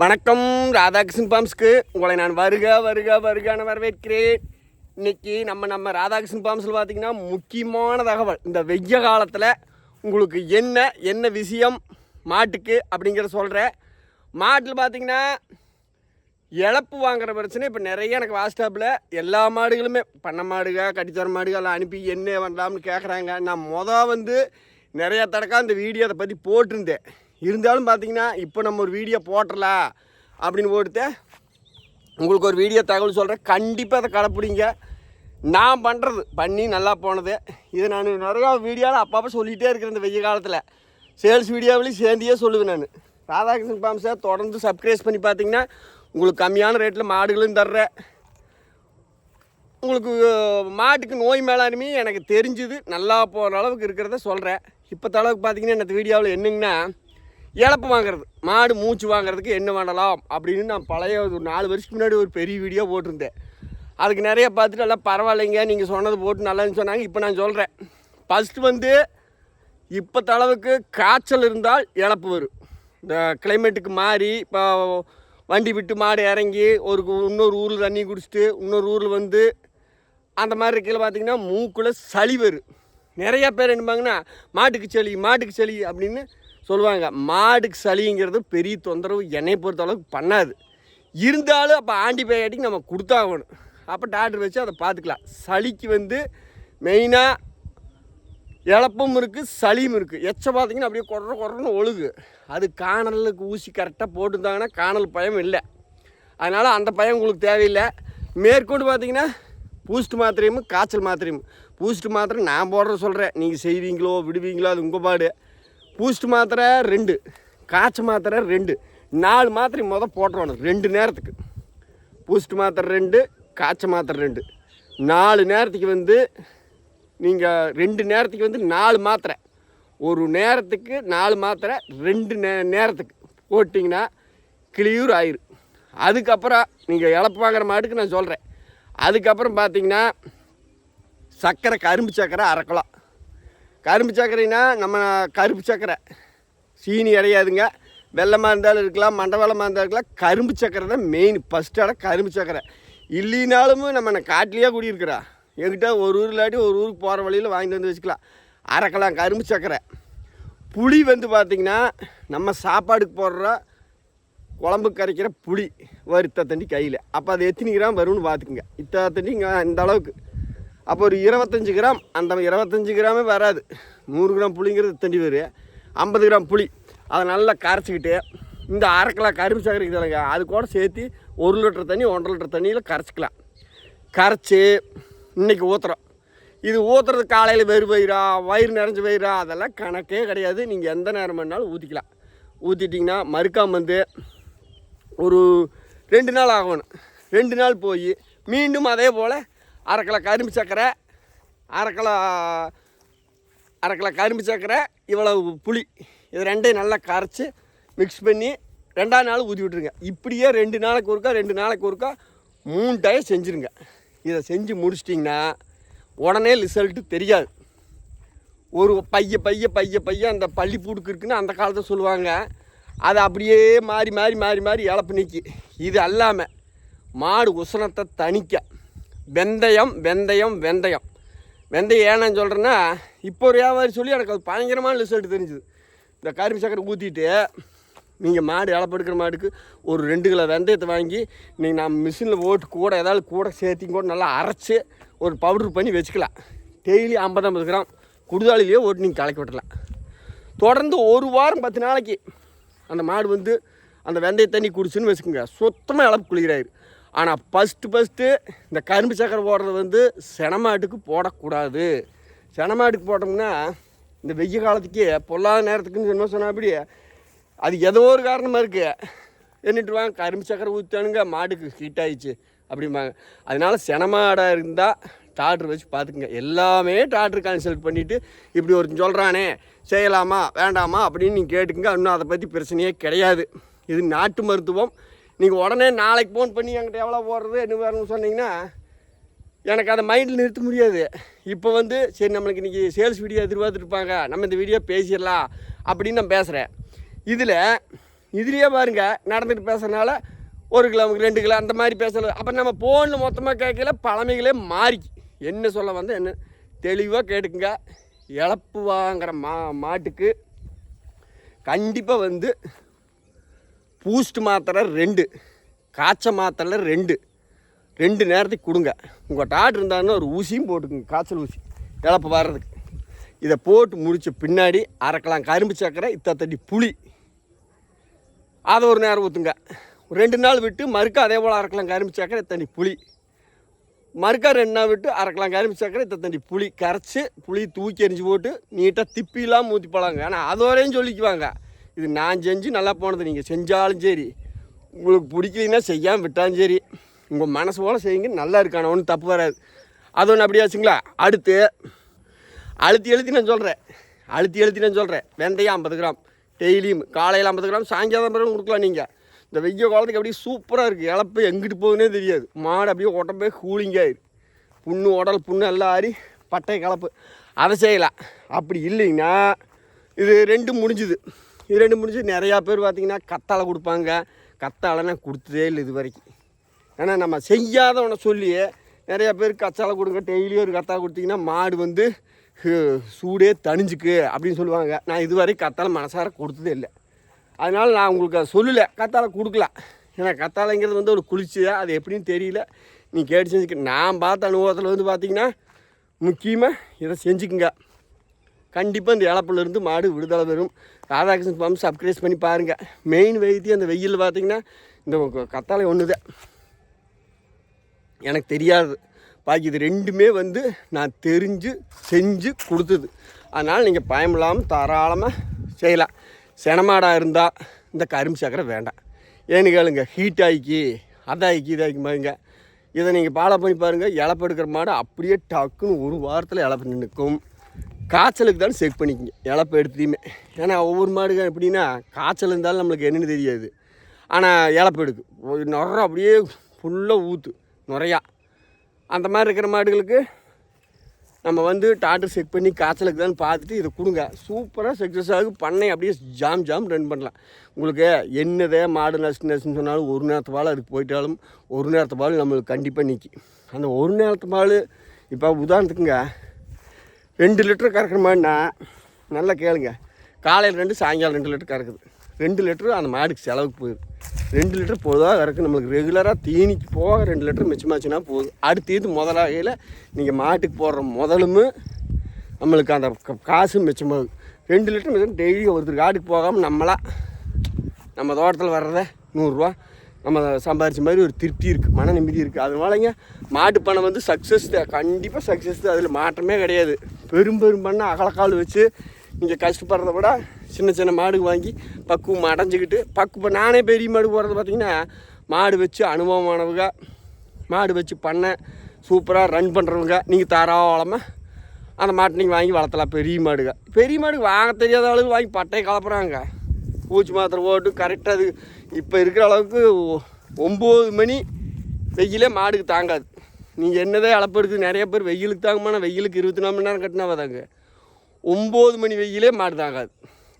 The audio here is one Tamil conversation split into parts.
வணக்கம் ராதாகிருஷ்ணன் பாம்ஸ்க்கு. உங்களை நான் வருக வருக வருகான வரவேற்கிறேன். இன்னைக்கு நம்ம நம்ம ராதாகிருஷ்ணன் பாம்ஸில் பார்த்தீங்கன்னா முக்கியமான தகவல். இந்த வெய்ய காலத்தில் உங்களுக்கு என்ன என்ன விஷயம் மாட்டுக்கு அப்படிங்கிற சொல்கிறேன் மாட்டில் பார்த்தீங்கன்னா இழப்பு வாங்குற பிரச்சனை இப்போ நிறைய எனக்கு வாட்ஸ்அப்பில் எல்லா மாடுகளுமே பண்ண மாடுக கட்டித்தர மாடுக எல்லாம் அனுப்பி என்ன பண்ணலாம்னு கேட்குறாங்க நான் மொதல் வந்து நிறைய தடக்கா இந்த வீடியோ அதை பற்றி போட்டிருந்தேன். இருந்தாலும் பார்த்தீங்கன்னா இப்போ நம்ம ஒரு வீடியோ போட்டுடலாம் அப்படின்னு போட்டு உங்களுக்கு ஒரு வீடியோ தகவல் சொல்கிறேன் கண்டிப்பாக அதை கடைப்பிடிங்க. நான் பண்ணுறது பண்ணி நல்லா போனது. இது நான் நிறையா வீடியோவில் அப்பப்போ சொல்லிகிட்டே இருக்கிறேன் இந்த வெய்ய காலத்தில். சேல்ஸ் வீடியோவிலையும் சேர்ந்தியே சொல்லுவேன் நான். ராதாகிருஷ்ணன் பாம்ஸை தொடர்ந்து சப்ஸ்கிரைஸ் பண்ணி பார்த்தீங்கன்னா உங்களுக்கு கம்மியான ரேட்டில் மாடுகளும் தர்றேன். உங்களுக்கு மாட்டுக்கு நோய் மேலாண்மை எனக்கு தெரிஞ்சுது. நல்லா போகிற அளவுக்கு இருக்கிறத சொல்கிறேன் இப்போ தளவுக்கு பார்த்தீங்கன்னா இந்த வீடியோவில் என்னங்கன்னா இழப்பு வாங்குறது. மாடு மூச்சு வாங்குறதுக்கு என்ன பண்ணலாம் அப்படின்னு நான் பழைய ஒரு நாலு வருஷத்துக்கு முன்னாடி ஒரு பெரிய வீடியோ போட்டிருந்தேன். அதுக்கு நிறைய பார்த்துட்டு எல்லாம் பரவாயில்லைங்க நீங்கள் சொன்னது போட்டு நல்லான்னு சொன்னாங்க. இப்போ நான் சொல்கிறேன் ஃபஸ்ட்டு வந்து இப்போ அளவுக்கு காய்ச்சல் இருந்தால் இழப்பு வரும். இந்த கிளைமேட்டுக்கு மாறி இப்போ வண்டி விட்டு மாடு இறங்கி ஒரு இன்னொரு ஊரில் தண்ணி குடிச்சிட்டு இன்னொரு ஊரில் வந்து அந்த மாதிரி இருக்கையில் பார்த்தீங்கன்னா மூக்குள்ளே சளி வரும். நிறையா பேர் என்னப்பாங்கன்னா மாட்டுக்கு சளி மாட்டுக்கு சளி அப்படின்னு சொல்லுவாங்க மாடுக்கு சளிங்கிறது பெரிய தொந்தரவு என்னை பொறுத்த அளவுக்கு பண்ணாது. இருந்தாலும் அப்போ ஆன்டிபயோட்டிக் நம்ம கொடுத்தாகணும். அப்போ டாக்டர் வச்சு அதை பார்த்துக்கலாம். சளிக்கு வந்து மெயினாக இழப்பும் இருக்குது சளியும் இருக்குது எச்சை பார்த்தீங்கன்னா அப்படியே கொர குறன்னு ஒழுகு. அது காணலுக்கு ஊசி கரெக்டாக போட்டுருந்தாங்கன்னா காணல் பயம் இல்லை. அதனால் அந்த பயம் உங்களுக்கு தேவையில்லை. மேற்கொண்டு பார்த்தீங்கன்னா பூஸ்ட் மாத்திரையும் காய்ச்சல் மாத்திரையும். பூஸ்ட் மாத்திரை நான் போடுற சொல்கிறேன் நீங்கள் செய்வீங்களோ விடுவீங்களோ அது உங்கள் பாடு. பூஸ்ட் மாத்திரை ரெண்டு காய்ச்சல் மாத்திரை ரெண்டு நாலு மாத்திரை மொதல் போட்டுருவானு ரெண்டு நேரத்துக்கு. பூஸ்ட் மாத்திரை ரெண்டு காய்ச்சல் மாத்திரை ரெண்டு. நாலு நேரத்துக்கு வந்து நீங்கள் ரெண்டு நேரத்துக்கு வந்து நாலு மாத்திரை. ஒரு நேரத்துக்கு நாலு மாத்திரை ரெண்டு நே நேரத்துக்கு. போட்டிங்கன்னா கிளியூர் ஆயிரு. அதுக்கப்புறம் நீங்கள் இழப்பு வாங்குற மாட்டுக்கு நான் சொல்கிறேன் அதுக்கப்புறம் பார்த்தீங்கன்னா சர்க்கரை கரும்பு சர்க்கரை அரைக்கலாம். கரும்பு சர்க்கரைனா நம்ம கருப்பு சர்க்கரை சீனி கிடையாதுங்க வெள்ளமாக இருந்தாலும் இருக்கலாம் மண்டை இருந்தாலும் இருக்கலாம். கரும்பு சர்க்கரை தான் மெயின் ஃபஸ்ட்டு கரும்பு சர்க்கரை இல்லைனாலும் நம்ம காட்டிலேயே குடியிருக்கிறா? என்கிட்ட ஒரு ஊர் இல்லாட்டி ஒரு ஊருக்கு போகிற வழியில் வாங்கிட்டு வந்து வச்சுக்கலாம். அரைக்கலாம் கரும்பு சர்க்கரை புளி வந்து பார்த்திங்கன்னா நம்ம சாப்பாடுக்கு போடுற குழம்பு கரைக்கிற புளி வறுத்த தண்ணி கையில். அப்போ அது எத்தனை கிராம் வரும்னு பார்த்துக்குங்க இத்தனை தண்ணி இங்கே இந்த அளவுக்கு. அப்போ ஒரு இருபத்தஞ்சி கிராம் அந்த இருபத்தஞ்சி கிராமே வராது. நூறு கிராம் புளிங்கிறது தண்ணி வேறு ஐம்பது கிராம் புளி. அதை நல்லா கரைச்சிக்கிட்டு இந்த அரை கிலோ கரும்பு சக்கரை இதுலங்க அது கூட சேர்த்து ஒரு லிட்டர் தண்ணி ஒன்றரை லிட்டர் தண்ணியில் கரைச்சிக்கலாம். கரைச்சி இன்னைக்கு ஊற்றுறோம் இது ஊற்றுறது காலையில் வெறு வயிறா வயிறு நிறைஞ்சு வயிறா அதெல்லாம் கணக்கே கிடையாது. நீங்கள் எந்த நேரம் வேணாலும் ஊற்றிக்கலாம் ஊற்றிட்டிங்கன்னா மறுக்காம வந்து ஒரு ரெண்டு நாள் ஆகணும். ரெண்டு நாள் போய் மீண்டும் அதே போல் அரை கிலோ கரும்பு சர்க்கரை அரை கிலோ அரை கிலோ கரும்பு சர்க்கரை இவ்வளவு புளி. இது ரெண்டையும் நல்லா கரைச்சி மிக்ஸ் பண்ணி ரெண்டாவது நாள் ஊற்றி விட்ருங்க இப்படியே ரெண்டு நாளைக்கு ஒருக்கா ரெண்டு நாளைக்கு ஒருக்கா மூணு டைம் செஞ்சுருங்க. இதை செஞ்சு முடிச்சிட்டிங்கன்னா உடனே ரிசல்ட்டு தெரியாது. ஒரு பைய பைய பைய பைய அந்த பள்ளி பூடுக்கு இருக்குன்னு அந்த காலத்தை சொல்லுவாங்க. அது அப்படியே மாறி மாறி மாறி மாறி இழப்பு நிற்கி இது அல்லாமல் மாடு உசனத்தை தணிக்க. வெந்தயம் வெந்தயம் வெந்தயம். வெந்தயம் ஏன்னு சொல்கிறேன்னா இப்போ ஒரு வியாபாரி சொல்லி எனக்கு அது பயங்கரமான ரிசல்ட் தெரிஞ்சுது. இந்த கரும்பு சக்கரை ஊற்றிட்டு நீங்கள் மாடு இழப்படுக்கிற மாடுக்கு ஒரு ரெண்டு கிலோ வெந்தயத்தை வாங்கி நீங்கள் நான் மிஷினில் ஓட்டு கூட ஏதாவது கூட சேர்த்தி கூட நல்லா அரைச்சி ஒரு பவுடர் பண்ணி வச்சுக்கலாம். டெய்லி ஐம்பது ஐம்பது கிராம். குடுதாளிலேயே ஓட்டு நீங்கள் கலக்கி விட்டுலாம் தொடர்ந்து ஒரு வாரம் பத்து நாளைக்கு அந்த மாடு வந்து அந்த வெந்தய தண்ணி குடிச்சுன்னு வச்சுக்கோங்க. சுத்தமாக இழப்பு குளிக்கிறாரு ஆனால் ஃபஸ்ட்டு ஃபஸ்ட்டு இந்த கரும்பு சக்கரை போடுறது வந்து செனமாட்டுக்கு போடக்கூடாது. செனமாட்டுக்கு போட்டோம்னா இந்த வெய்ய காலத்துக்கே பொல்லாத நேரத்துக்குன்னு சொன்ன சொன்னா அது ஏதோ ஒரு காரணமாக இருக்குது என்னட்டு வாங்க கரும்பு சக்கரை ஊற்றானுங்க மாட்டுக்கு ஹீட் ஆயிடுச்சு அப்படிம்பாங்க. அதனால செனமாடாக இருந்தால் டாக்டர் வச்சு பார்த்துக்குங்க. எல்லாமே டாக்டர் கன்சல்ட் பண்ணிவிட்டு இப்படி ஒருத்தன் சொல்கிறானே செய்யலாமா வேண்டாமா அப்படின்னு நீங்கள் கேட்டுக்குங்க. இன்னும் அதை பற்றி பிரச்சனையே கிடையாது. இது நாட்டு மருத்துவம். நீங்கள் உடனே நாளைக்கு ஃபோன் பண்ணி என்கிட்ட எவ்வளோ போடுறது என்ன வேணும்னு சொன்னீங்கன்னா எனக்கு அதை மைண்டில் நிறுத்த முடியாது. இப்போ வந்து சரி நம்மளுக்கு இன்றைக்கி சேல்ஸ் வீடியோ எதிர்பார்த்துருப்பாங்க நம்ம இந்த வீடியோ பேசிடலாம் அப்படின்னு நான் பேசுகிறேன் இதில் இதுலேயே பாருங்க நடந்துட்டு பேசுகிறனால ஒரு கிலோ ரெண்டு கிலோ அந்த மாதிரி பேசுறது. அப்போ நம்ம ஃபோனில் மொத்தமாக கேட்கல பழமைகளே மாறி. என்ன சொல்ல வந்து என்ன? தெளிவாக கேட்டுக்குங்க. இழப்பு வாங்குற மா மாட்டுக்கு கண்டிப்பாக வந்து பூஸ்ட் மாத்திரை ரெண்டு காய்ச்ச மாத்திரை ரெண்டு. ரெண்டு நேரத்துக்கு கொடுங்க. உங்கள் டாக்டர் இருந்தாருன்னா ஒரு ஊசியும் போட்டுக்குங்க காய்ச்சல் ஊசி. இழப்பு வர்றதுக்கு. இதை போட்டு முடித்த பின்னாடி அரைக்கலாம் கரும்பு சக்கரை இத்தத்தடி புளி. அதை ஒரு நேரம் ஊற்றுங்க ரெண்டு நாள் விட்டு மறுக்கா அதே போல் அரைக்கலாம் கரும்பு சக்கரை இத்தனி புளி. மறுக்கா ரெண்டு நாள் விட்டு அரைக்கலாம் கரும்பு சக்கரை இத்தண்டி புளி. கரைச்சி புளி தூக்கி எரிஞ்சு போட்டு நீட்டாக திப்பிலாம் ஊற்றி போலாங்க. ஆனால் அதோடையும் சொல்லிக்குவாங்க. இது நான் செஞ்சு நல்லா போனது நீங்கள் செஞ்சாலும் சரி உங்களுக்கு பிடிக்கலைன்னா செய்யாமல் விட்டாலும் சரி உங்கள் மனசு போல் செய்யுங்க நல்லா இருக்கான ஒன்றும் தப்பு வராது. அது ஒன்று அப்படியாச்சுங்களா அடுத்து அழுத்தி எழுத்தி நான் சொல்கிறேன் அழுத்தி எழுத்தி நான் சொல்கிறேன் வெந்தயம் ஐம்பது கிராம் டெய்லியும் காலையில் ஐம்பது கிராம் சாயங்காலம் பிறகு கொடுக்கலாம் நீங்கள் இந்த வெய்ய காலத்துக்கு அப்படியே சூப்பராக இருக்குது இழப்பு எங்கிட்டு போகுதுன்னே தெரியாது. மாடு அப்படியே உடம்பே கூலிங்காயிரு புண்ணு உடல் புண்ணு எல்லாம் ஆறி பட்டை கலப்பு. அதை செய்யலாம். அப்படி இல்லைங்கன்னா இது ரெண்டு முடிஞ்சுது. ரெண்டு முடிஞ்சு நிறையா பேர் பார்த்தீங்கன்னா கத்தாழை கொடுப்பாங்க. கத்தாழை நான் கொடுத்ததே இல்லை இது வரைக்கும் ஏன்னா நம்ம செய்யாதவனை சொல்லி நிறையா பேர் கச்சாலை கொடுங்க டெய்லியும் ஒரு கத்தாழை கொடுத்தீங்கன்னா மாடு வந்து சூடே தணிஞ்சுக்கு அப்படின்னு சொல்லுவாங்க. நான் இதுவரை கத்தாழை மனசார கொடுத்ததே இல்லை. அதனால் நான் உங்களுக்கு அதை சொல்லலை. கத்தாழை கொடுக்கல ஏன்னா கத்தாழைங்கிறது வந்து ஒரு குளிர்ச்சியாக அது எப்படின்னு தெரியல. நீ கேட்டு செஞ்சுக்க. நான் பார்த்த அனுபவத்தில் வந்து பார்த்திங்கன்னா முக்கியமாக இதை செஞ்சுக்குங்க. கண்டிப்பாக இந்த இழப்புலேருந்து மாடு விடுதலை பெறும். ராதாகிருஷ்ணன் பம்ப்ஸ் சப்ஸ்கிரைப் பண்ணி பாருங்கள் மெயின் வைத்தியம் அந்த வெயில் பார்த்தீங்கன்னா இந்த கத்தாழை ஒன்று தான் எனக்கு தெரியாது. பாக்கி இது ரெண்டுமே வந்து நான் தெரிஞ்சு செஞ்சு கொடுத்தது. அதனால் நீங்கள் பயமில்லாமல் தாராளமாக செய்யலாம். செனமாடாக இருந்தால் இந்த கரும்பு சக்கரை வேண்டாம். ஏன்னு கேளுங்க ஹீட் ஆகிக்கி அதாக்கி இதாக்கி பாருங்க. இதை நீங்கள் ஃபாலோ பண்ணி பாருங்கள் இழப்பு எடுக்கிற மாடு அப்படியே டக்குன்னு ஒரு வாரத்தில் இழப்பு நின்றுக்கும் காய்ச்சலுக்கு தான் செக் பண்ணிக்கங்க. இழப்ப எடுத்துலையுமே ஏன்னா ஒவ்வொரு மாடுகள் எப்படின்னா காய்ச்சல் இருந்தாலும் நம்மளுக்கு என்னென்னு தெரியாது. ஆனால் இழப்பு எடுக்கு. நுர அப்படியே ஃபுல்லாக ஊற்று நிறையா. அந்த மாதிரி இருக்கிற மாடுகளுக்கு நம்ம வந்து டாக்டர் செக் பண்ணி காய்ச்சலுக்கு தான் பார்த்துட்டு இதை கொடுங்க. சூப்பராக சக்ஸஸ் ஆகும் பண்ணை அப்படியே ஜாம் ஜாம் ரன் பண்ணலாம். உங்களுக்கு என்னதே மாடு நச்சு நச்சுன்னு சொன்னாலும் ஒரு நேரத்து பால் அதுக்கு போயிட்டாலும் ஒரு நேரத்து பால் நம்மளுக்கு கண்டிப்பாக நிற்கி அந்த ஒரு நேரத்து பால் இப்போ உதாரணத்துக்குங்க ரெண்டு லிட்டர் கறக்கிற மாதிரினா நல்லா கேளுங்க. காலையில் ரெண்டு சாயங்காலம் ரெண்டு லிட்டர் கறக்குது. ரெண்டு லிட்டரு அந்த மாடுக்கு செலவுக்கு போயிடும் ரெண்டு லிட்டர் பொதுவாக கறக்கு நம்மளுக்கு ரெகுலராக தீனிக்கு போக ரெண்டு லிட்டர் மிச்சமாச்சுன்னா போதும் அடுத்தது முதலாகையில் நீங்கள் மாட்டுக்கு போடுற முதலும் நம்மளுக்கு அந்த க- காசும் மிச்சமாகுது. ரெண்டு லிட்டர் மிச்சம் டெய்லி ஒருத்தர் காட்டுக்கு போகாமல் நம்மளா நம்ம தோட்டத்தில் வர்றத நூறுரூவா நம்ம சம்பாரித்த மாதிரி ஒரு திருப்தி இருக்குது மன நிம்மதி இருக்குது அதனாலங்க மாட்டு பணம் வந்து சக்ஸஸ் தான் கண்டிப்பாக சக்ஸஸ் தான் அதில் மாற்றமே கிடையாது. பெரும் பெரும் பண்ண அகலக்கால் வச்சு இங்கே கஷ்டப்படுறத விட சின்ன சின்ன மாடு வாங்கி பக்குவம் அடைஞ்சிக்கிட்டு பக்குவம் நானே பெரிய மாடு போகிறது பார்த்தீங்கன்னா மாடு வச்சு அனுபவமானவங்க மாடு வச்சு பண்ண சூப்பராக ரன் பண்ணுறவங்க நீங்கள் தாராளமாக அந்த மாட்டை நீங்கள் வாங்கி வளர்த்தலாம். பெரிய மாடுங்க. பெரிய மாடு வாங்க தெரியாத அளவுக்கு வாங்கி பட்டையை கலப்புறாங்க. பூச்சி மாத்திரை போட்டு கரெக்டாக அது இப்போ இருக்கிற அளவுக்கு ஒம்பது மணி வெயிலே மாடுக்கு தாங்காது. நீங்கள் என்னதான் அளப்பு இருக்குது நிறைய பேர் வெயிலுக்கு தாங்கமான வெயிலுக்கு இருபத்தி நாலு மணி நேரம் கட்டினா தாங்க ஒம்பது மணி வெயிலே மாடு தாங்காது.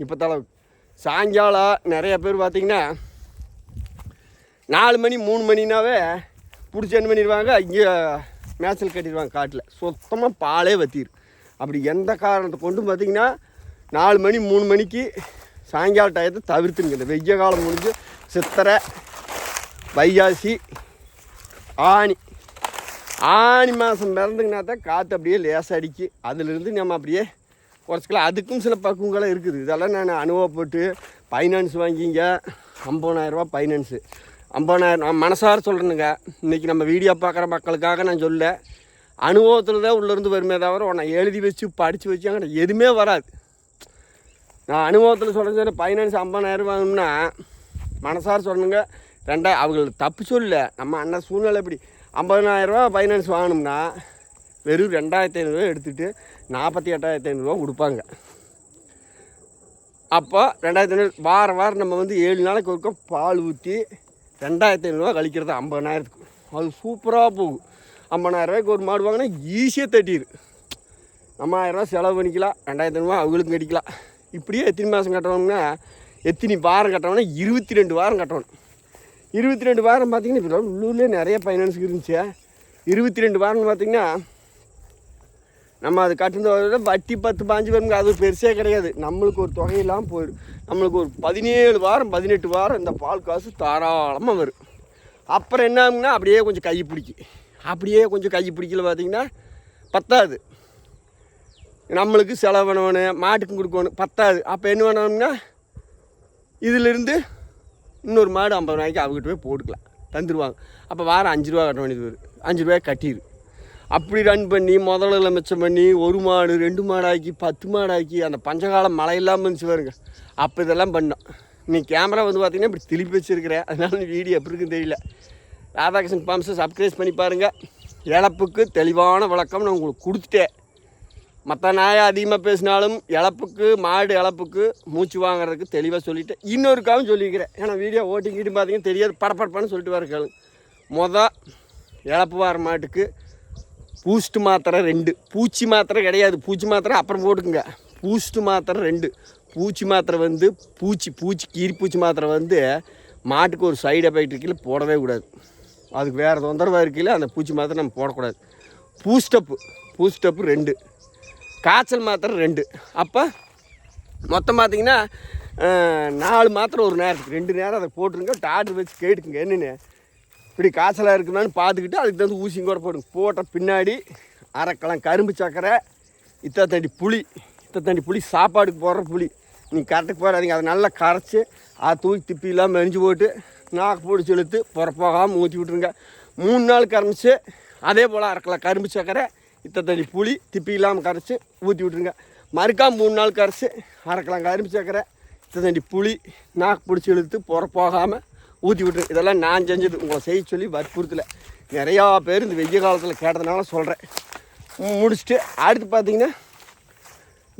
இப்போ தலை சாயங்காலம் நிறைய பேர் பார்த்திங்கன்னா நாலு மணி மூணு மணினாவே பிடிச்சி என்ன பண்ணிடுவாங்க? இங்கே மேய்ச்சல் கட்டிடுவாங்க காட்டில். சுத்தமாக பாலே வத்திரு. அப்படி எந்த காரணத்தை கொண்டும் பார்த்தீங்கன்னா நாலு மணி மூணு மணிக்கு சாயங்கால டயத்தை தவிர்த்துங்க இந்த வெய்ய காலம் முடிஞ்சு சித்திரை வைகாசி ஆனி ஆனி மாதம் பிறந்துங்கன்னா தான் காற்று அப்படியே லேசாக அடிக்கு. அதிலிருந்து நம்ம அப்படியே குறைச்சிக்கலாம். அதுக்கும் சில பக்குவங்களாக இருக்குது. இதெல்லாம் நான் அனுபவப்பட்டு ஃபைனான்ஸ் வாங்கிங்க. ஐம்பதாயிரரூபா ஃபைனான்ஸு ஐம்பதாயிரம் நான் மனசார சொல்கிறேனுங்க இன்றைக்கி நம்ம வீடியோ பார்க்குற மக்களுக்காக நான் சொல்ல அனுபவத்தில் தான் உள்ளேருந்து வருமே தவிர உன்னை எழுதி வச்சு படித்து வச்சு அங்கே எதுவுமே வராது. நான் அனுபவத்தில் சொல்கிறேன் ஃபைனான்ஸ் ஐம்பதாயிரம் வாங்கணும்னா மனசார சொல்லணுங்க ரெண்டா அவங்களுக்கு தப்பு சொல்ல. நம்ம அண்ணன் சூழ்நிலை எப்படி? ஐம்பதனாயிரரூவா ஃபைனான்ஸ் வாங்கினோம்னா வெறும் ரெண்டாயிரத்தி ஐநூறுரூவா எடுத்துகிட்டு நாற்பத்தி எட்டாயிரத்தி ஐநூறுரூவா கொடுப்பாங்க. அப்போ ரெண்டாயிரத்தி ஐநூறு வாரம் வாரம் நம்ம வந்து ஏழு நாளைக்கு ஒருக்க பால் ஊற்றி ரெண்டாயிரத்தி ஐநூறுரூவா கழிக்கிறது ஐம்பதனாயிரத்துக்கு. அது சூப்பராக போகும். ஐம்பதாயிரரூவாய்க்கு ஒரு மாடு வாங்கினா ஈஸியாக தட்டிடு நம்ம ஆயிரரூவா செலவு பண்ணிக்கலாம். ரெண்டாயிரத்தி ஐநூறுரூவா அவங்களுக்கும் கட்டிக்கலாம். இப்படியே எத்தனை மாதம் கட்டணும்னா எத்தனை வாரம் கட்டணும்னா இருபத்தி ரெண்டு வாரம் கட்டணும். இருபத்தி ரெண்டு வாரம் பார்த்தீங்கன்னா இப்போ உள்ளூர்லேயே நிறைய ஃபைனான்ஸுக்கு இருந்துச்சு. இருபத்தி ரெண்டு வாரம்னு பார்த்தீங்கன்னா நம்ம அது கட்டுனதோட வட்டி பத்து பாஞ்சு வரும் அது பெருசே கிடையாது. நம்மளுக்கு ஒரு தொகையெல்லாம் போயிடும் நம்மளுக்கு ஒரு பதினேழு வாரம் பதினெட்டு வாரம் இந்த பால் காசு தாராளமாக வரும். அப்புறம் என்ன ஆகும்னா அப்படியே கொஞ்சம் கை பிடிக்கி. அப்படியே கொஞ்சம் கை பிடிக்கல பார்த்தீங்கன்னா பத்தாது. நம்மளுக்கு செலவு பண்ணணும் மாட்டுக்கும் கொடுக்கணும். பத்தாது. அப்போ என்ன பண்ணணும்னா இதிலிருந்து இன்னொரு மாடு ஐம்பது ரூபாய்க்கு அவங்ககிட்ட போய் போட்டுக்கலாம். தந்துடுவாங்க அப்போ வாரம் அஞ்சு ரூபா கட்ட வேண்டியது வரும். அஞ்சு ரூபாய் கட்டிடு அப்படி ரன் பண்ணி முதல்ல மிச்சம் பண்ணி ஒரு மாடு ரெண்டு மாடாக்கி பத்து மாடாக்கி அந்த பஞ்சகாலம் மழை இல்லாமல் இருந்துச்சு பாருங்க. அப்போ இதெல்லாம் பண்ணோம். நீ கேமரா வந்து பார்த்தீங்கன்னா இப்படி திருப்பி வச்சுருக்கிறேன். அதனால வீடியோ எப்படி இருக்குன்னு தெரியல. ராதாகிருஷ்ணன் பாம்ஸை சப்ஸ்கிரைப் பண்ணி பாருங்கள் இழப்புக்கு தெளிவான விளக்கம் நான் உங்களுக்கு கொடுத்துட்டேன். மற்ற நாயை அதிகமாக பேசினாலும் இழப்புக்கு மாடு இழப்புக்கு மூச்சு வாங்குறதுக்கு தெளிவாக சொல்லிவிட்டேன் இன்னொருக்காவும் சொல்லிக்கிறேன் ஏன்னா வீடியோ ஓட்டிக்கிட்டு பார்த்தீங்கன்னா தெரியாது. படப்படப்பான்னு சொல்லிட்டு வரக்காளுங்க மொதல் இழப்பு வர மாட்டுக்கு பூஸ்ட் மாத்திரை ரெண்டு. பூச்சி மாத்திரை கிடையாது. பூச்சி மாத்திரை அப்புறம் போட்டுக்குங்க. பூஸ்ட் மாத்திரை ரெண்டு. பூச்சி மாத்திரை வந்து பூச்சி பூச்சி கீரி பூச்சி மாத்திரை வந்து மாட்டுக்கு ஒரு சைடு எஃபெக்ட் இருக்கையில் போடவே கூடாது. அதுக்கு வேறு தொந்தரவாக இருக்கையில் அந்த பூச்சி மாத்திரை நம்ம போடக்கூடாது. பூஸ்டப்பு பூஸ்டப்பு ரெண்டு. காய்ச்சல் மாத்திரை ரெண்டு. அப்போ மொத்தம் பார்த்தீங்கன்னா நாலு மாத்திரை ஒரு நேரத்துக்கு. ரெண்டு நேரம் அதை போட்டுருங்க டாக்டர் வச்சு கேட்டுக்குங்க என்னென்னு. இப்படி காய்ச்சலாக இருக்குமான்னு பார்த்துக்கிட்டு அதுக்கு தகுந்த ஊசியும் கூட போடுங்க. போட்ட பின்னாடி அரைக்கலாம். கரும்பு சக்கரை இத்தத்தண்டி தண்டி புளி இத்தத்தண்டி புளி சாப்பாடுக்கு போடுற புளி. நீங்கள் கரெக்டுக்கு போடாதீங்க. அதை நல்லா கரைச்சி அதை தூக்கி திப்பி இல்லாமல் மெரிஞ்சு போட்டு நாக்கு போட்டு செலுத்து புறப்போகாமல் ஊற்றி விட்ருங்க மூணு நாள் கரைச்சி அதே போல் அரைக்கலாம். கரும்பு சக்கரை இத்தனை புளி திப்பி இல்லாமல் கரைச்சி ஊற்றி விட்ருங்க மறுக்கா மூணு நாள் கரைச்சி அரைக்கலாம். கரும்பு சக்கரை இத்த புளி நாக்கு பிடிச்சி இழுத்து புற போகாமல் ஊற்றி விட்ருங்க இதெல்லாம் நான் செஞ்சது. உங்களை செய்ய சொல்லி வற்புறுத்தல. நிறையா பேர் இந்த வெய்ய காலத்தில் கேட்டதுனால சொல்கிறேன் முடிச்சுட்டு அடுத்து பார்த்தீங்கன்னா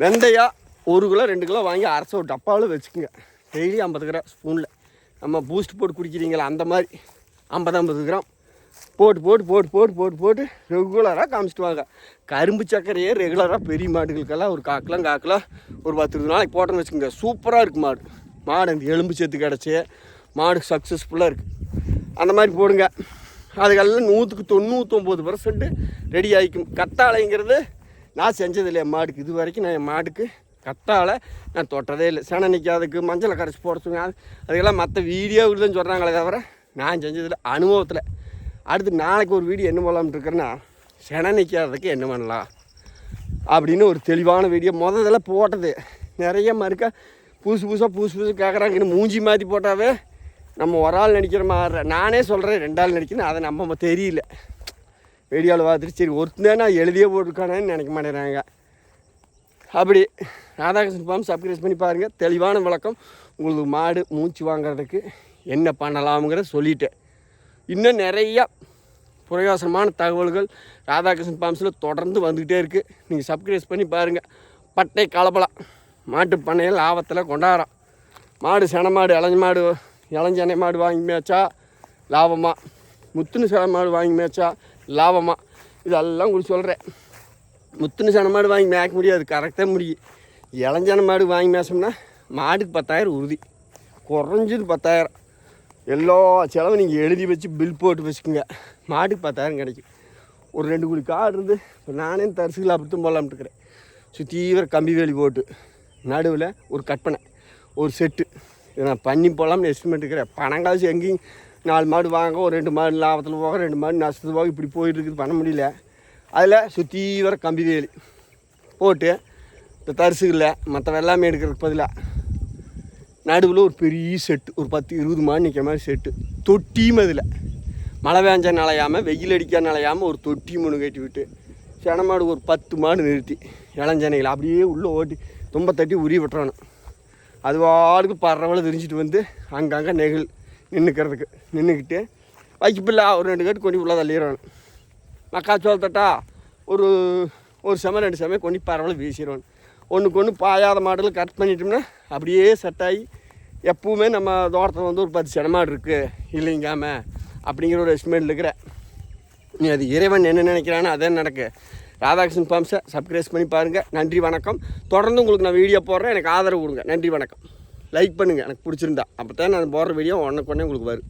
வெந்தயம் ஒரு கிலோ ரெண்டு கிலோ வாங்கி அரைச்ச ஒரு டப்பாவில் வச்சுக்கோங்க. டெய்லி ஐம்பது கிராம் ஸ்பூனில் நம்ம பூஸ்ட் போட்டு குடிக்கிறீங்களா அந்த மாதிரி ஐம்பது ஐம்பது கிராம். போட்டு போட்டு போட்டு போட்டு போட்டு போட்டு ரெகுலராக காமிச்சிட்டு வாங்க. கரும்பு சர்க்கரையே ரெகுலராக பெரிய மாடுகளுக்கெல்லாம் ஒரு காக்கலாம் காக்கலாம். ஒரு பத்து இருபது நாளைக்கு போட்டோன்னு வச்சுக்கோங்க. சூப்பராக இருக்குது மாடு. மாடு அந்த எலும்பு சேர்த்து கிடச்சி மாடு சக்ஸஸ்ஃபுல்லாக இருக்குது அந்த மாதிரி போடுங்க. அதுக்கெல்லாம் நூற்றுக்கு தொண்ணூற்றொம்பது பர்சன்ட்டு ரெடி ஆகிக்கும் கத்தாழைங்கிறது நான் செஞ்சது இல்லையா மாடுக்கு? இது வரைக்கும் நான் என் மாடுக்கு கத்தாழை நான் தொட்டதே இல்லை. சென நிற்காதுக்கு மஞ்சளை கரைச்சி போட சொன்னாங்க. அது- அதுக்கெல்லாம் மற்ற வீடியோ தான் சொல்கிறாங்களே தவிர நான் செஞ்சதில்லை. அனுபவத்தில். அடுத்து நாளைக்கு ஒரு வீடியோ என்ன போடலாம்னு இருக்கிறேன்னா செனை நிற்கிறதுக்கு என்ன பண்ணலாம்? அப்படின்னு ஒரு தெளிவான வீடியோ. முதல்ல போட்டது. நிறைய மறுக்கா புதுசு புதுசாக புதுசு புதுசு கேட்குறாங்க இன்னும் மூஞ்சி மாற்றி போட்டாவே நம்ம ஒரு ஆள் நடிக்கிற மாதிரி. நானே சொல்கிறேன் ரெண்டு ஆள் நடிக்கணும். அதை நம்ம தெரியல. வீடியோவில் பார்த்துட்டு சரி ஒருத்தனே நான் எழுதியே போட்டிருக்கானேன்னு நினைக்க மாட்டேறாங்க அப்படி ராதாகிருஷ்ணன் ஃபார்ம் சப்ஸ்கிரைப் பண்ணி பாருங்கள் தெளிவான விளக்கம். உங்களுக்கு மாடு மூச்சு வாங்குறதுக்கு என்ன பண்ணலாம்ங்கிறத சொல்லிட்டேன். இன்னும் நிறையா பிரயோசனமான தகவல்கள் ராதாகிருஷ்ணன் பாம்ஸில் தொடர்ந்து வந்துக்கிட்டே இருக்குது நீங்கள் சப்ஸ்கிரைப் பண்ணி பாருங்கள் பட்டை கலப்பலாம் மாட்டு பண்ணையில் லாபத்தில் கொண்டாடுறோம் மாடு சென மாடு இளஞ்ச மாடு இளஞ்சனை மாடு வாங்கி மேய்ச்சா லாபமாக முத்துன்னு சென மாடு வாங்கி மேய்ச்சா லாபமாக இதெல்லாம் உங்களுக்கு சொல்கிறேன் முத்துன்னு சென மாடு வாங்கி மேய்க்க முடியாது. கரெக்டாக முடியும் இளஞ்சன மாடு வாங்கி மேய்ச்சோம்னா மாடுக்கு பத்தாயிரம் உறுதி. குறைஞ்சது பத்தாயிரம். எல்லா செலவும் நீங்கள் எழுதி வச்சு பில் போட்டு வச்சுக்கோங்க. மாட்டுக்கு பத்தாயிரம் கிடைக்கும். ஒரு ரெண்டு குழி காடு இருந்து இப்போ நானே தரிசுகள் அப்படித்தும் போடலாம்னு இருக்கிறேன். சுத்தீவிர கம்பி வேலி போட்டு நடுவில் ஒரு கற்பனை ஒரு செட்டு இதை நான் பண்ணி போகலாம்னு எஸ்டிமேட் இருக்கிறேன். பணம் காசு எங்கேயும் நாலு மாடு வாங்க ஒரு ரெண்டு மாடு லாபத்தில் போக ரெண்டு மாடு நஷ்டத்தில் போக இப்படி போயிட்டு இருக்குது பண்ண முடியல. அதில் சுத்தீவிர கம்பி வேலி போட்டு இந்த தரிசுகளில் மற்ற வெள்ளாமை எடுக்கிறதுக்கு பதிலாக நடுவில் ஒரு பெரிய செட்டு ஒரு பத்து இருபது மாடு நிற்கிற மாதிரி செட்டு தொட்டியும் அதில். மழை வேஞ்சா நலையாமல் வெயில் அடிக்க நலையாமல் ஒரு தொட்டி மூணு கட்டி விட்டு சென மாடு ஒரு பத்து மாடு நிறுத்தி இளஞ்சனைகள் அப்படியே உள்ளே ஓட்டி தும்ப தட்டி உரி விட்டுறணும் அது வாழ்க்கை பறவலை தெரிஞ்சிட்டு வந்து அங்கங்கே நெகிழ் நின்றுக்கிறதுக்கு நின்றுக்கிட்டு வைக்கப்பில்ல ஒரு ரெண்டு கட்டு கொண்டு உள்ளே தள்ளிடுறோம் மக்காச்சோளத்தட்டா ஒரு ஒரு செம ரெண்டு செம கொண்டு பரவலை வீசிடுவான். ஒன்றுக்கு ஒன்று பாயாத மாடல் கட் பண்ணிட்டோம்னா அப்படியே செட் ஆகி எப்பவுமே நம்ம தோட்டத்தில் வந்து ஒரு பத்து செடமாடு இருக்குது இல்லைங்காம அப்படிங்கிற ஒரு எஸ்டிமேட் இருக்கிறேன் நீ அது இறைவன் என்ன நினைக்கிறானோ அதே நடக்கு. ராதாகிருஷ்ணன் பம்சை சப்ஸ்கிரைப் பண்ணி பாருங்கள் நன்றி வணக்கம். தொடர்ந்து உங்களுக்கு நான் வீடியோ போடுறேன். எனக்கு ஆதரவு கொடுங்க. நன்றி வணக்கம். லைக் பண்ணுங்கள் எனக்கு பிடிச்சிருந்தா. அப்போ தான் நான் போடுற வீடியோ உடனே உங்களுக்கு வரும்.